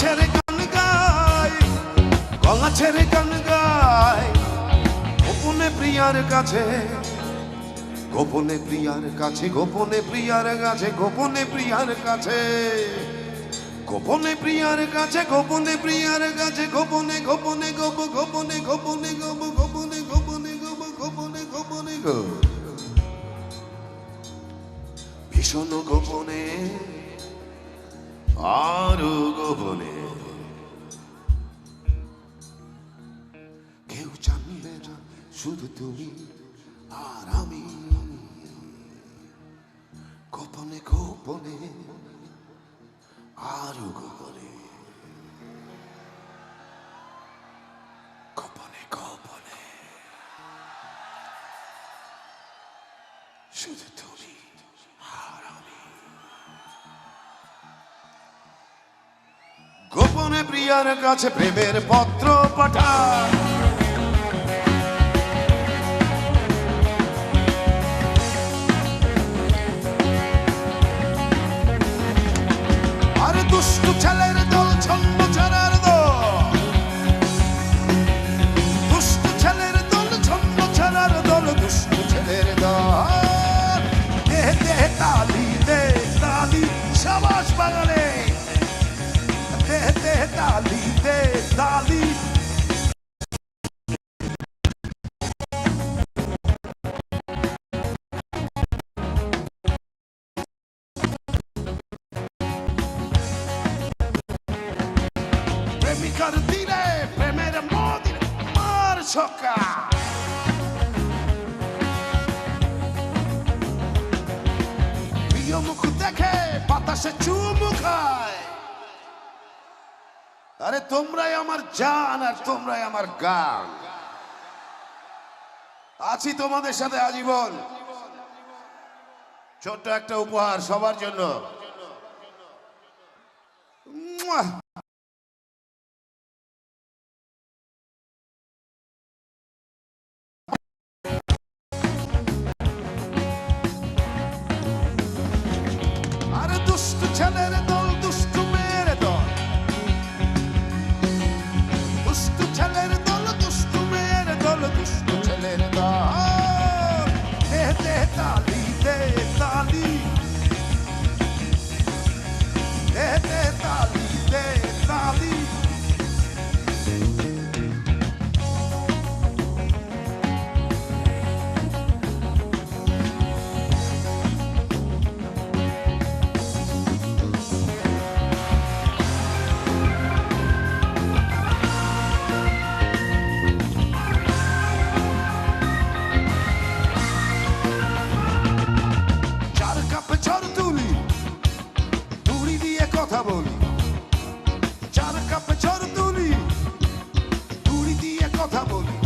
ছেড়ে গান গায় গঙ্গা ছেড়ে গান গায় গোপনে প্রিয়ার কাছে, গোপনে প্রিয়ার কাছে, গোপনে প্রিয়ার কাছে, গোপনে প্রিয়ার কাছে। গোপনে প্রিয়ার কাছে, গোপনে প্রিয়ার কাছে, গোপনে গোপনে, গোপ, গোপনে গোপনে, গোপ, গোপনে গোপনে, গোপ, গোপনে গোপনে গো ভীষণ গোপনে আরও গোপনে কেউ জানবে না শুধু তুমি আর আমি গোপনে গোপনে আরও গোপনে গোপনে গোপনে শুধু তুমি গোপনে প্রিয়ার কাছে প্রেমের পত্র পাঠায় আরে দুষ্টু ছেলের দল ছন্দ ছাড়ার ছেলের দল দল ছেলের দল। দে দে তালি দে তালি, সাবাস বাগানে দে তালি। প্রেমিকার তীরে প্রেমের মদিরে মার ছক্কা প্রিয় মুখ দেখে বাতাসে চুমু খায়। আরে তোমরাই আমার জান আর তোমরাই আমার গান। আছি তোমাদের সাথে আজীবন। ছোট্ট একটা উপহার সবার জন্য। কথা চার কাপে ঝড় তুলি তুড়ি দিয়ে কথা বলি।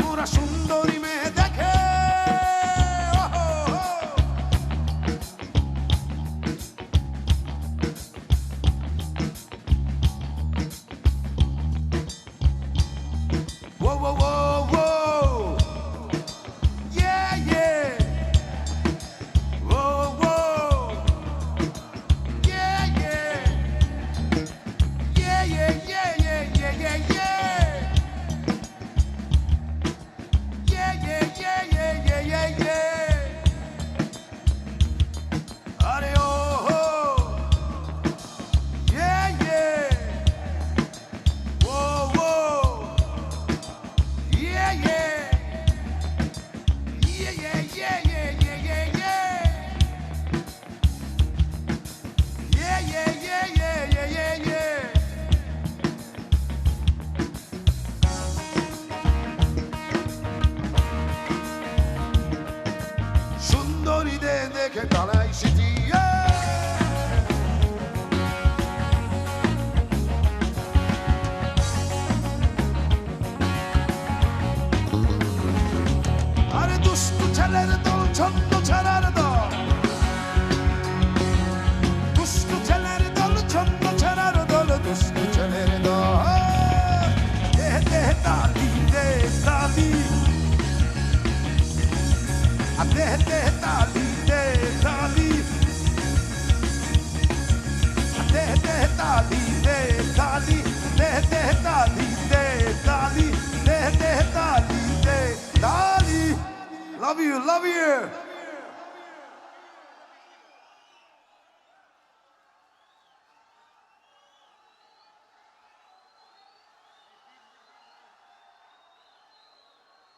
মোরা সুন্দরী gece dalej siedzi Ale Love you, love you.